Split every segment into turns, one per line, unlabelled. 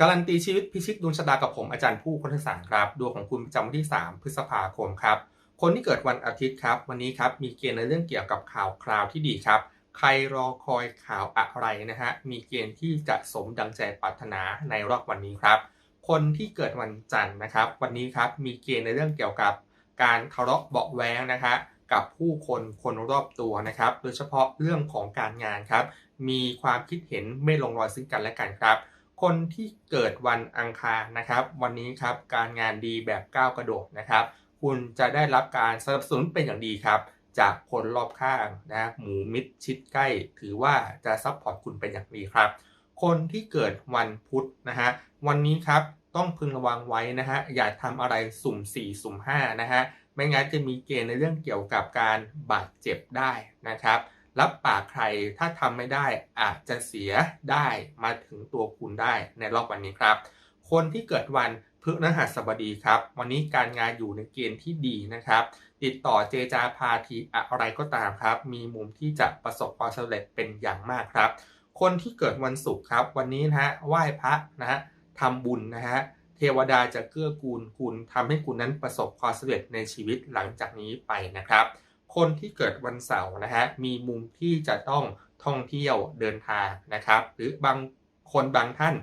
การันตีชีวิตพิชิตดวงชะตากับผมอาจารย์ผู้คนทศารครับดวงของคุณประจำวันที่ 3 พฤษภาคมครับ คนที่เกิดวันอาทิตย์ครับ วันนี้ครับมีเกณฑ์ในเรื่องเกี่ยวกับข่าวคราวที่ดีครับ ใครรอคอยข่าวอะไรนะฮะมีเกณฑ์ที่จะสมดังใจปรารถนาในรอบวันนี้ครับ คนที่เกิดวันจันทร์นะครับ วันนี้ครับมีเกณฑ์ในเรื่องเกี่ยวกับ การทะเลาะเบาแว้งนะฮะกับผู้คนคนรอบตัวนะครับ โดยเฉพาะเรื่องของการงานครับ มีความคิดเห็นไม่ลงรอยซึ่งกันและกันครับ คนที่เกิดวันอังคารนะครับ วันนี้ครับการงานดีแบบก้าวกระโดดนะครับ คุณจะได้รับการสนับสนุนเป็นอย่างดีครับ จากคนรอบข้างนะหมูมิตรชิดใกล้ ถือว่าจะซัพพอร์ตคุณเป็นอย่างดีครับ คนที่เกิดวันพุธนะฮะวันนี้ครับต้องพึงระวังไว้นะฮะอย่าทำอะไรสุ่ม 4 สุ่ม5นะฮะไม่งั้นจะมีเกณฑ์ในเรื่องเกี่ยวกับการบาดเจ็บได้นะครับ รับปากใครถ้าทำไม่ได้อาจจะเสียได้มาถึงตัวคุณได้ในรอบวันนี้ครับ คนที่เกิดวันพฤหัสบดีครับ วันนี้การงานอยู่ในเกณฑ์ที่ดีนะครับ ติดต่อเจจาพาทีอะไรก็ตามครับ มีมุมที่จะประสบความสำเร็จเป็นอย่างมากครับ คนที่เกิดวันศุกร์ครับ วันนี้นะฮะไหว้พระนะฮะทำบุญนะฮะเทวดาจะเกื้อกูลคุณทำให้คุณนั้นประสบความสำเร็จในชีวิตหลังจากนี้ไปนะครับ คนที่เกิดวันเสาร์นะฮะมีมุมที่จะต้องท่องเที่ยวเดินทางนะครับ หรือบางคนบางท่าน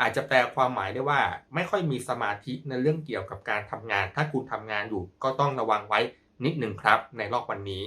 อาจจะแปลความหมายได้ว่าไม่ค่อยมีสมาธิในเรื่องเกี่ยวกับการทำงาน ถ้าคุณทำงานอยู่ก็ต้องระวังไว้นิดหนึ่งครับในรอบวันนี้